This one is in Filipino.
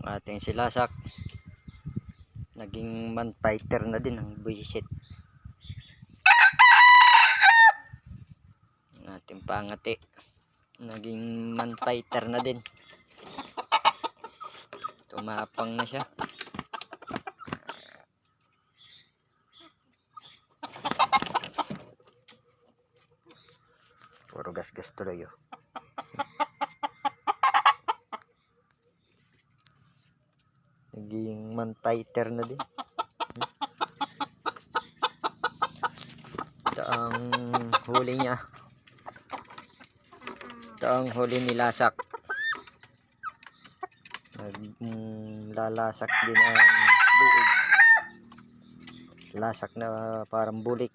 Ang ating silasak. Naging man fighter na din ang buisit. Ang ating pangati. Naging man fighter na din. Tumapang na siya. Puro gas-gas tuloy oh. Naging man fighter na din. Ito ang huli niya. Ito ang huli ni Lasak. Naglalasak din ang luig. Lasak na parang bulik.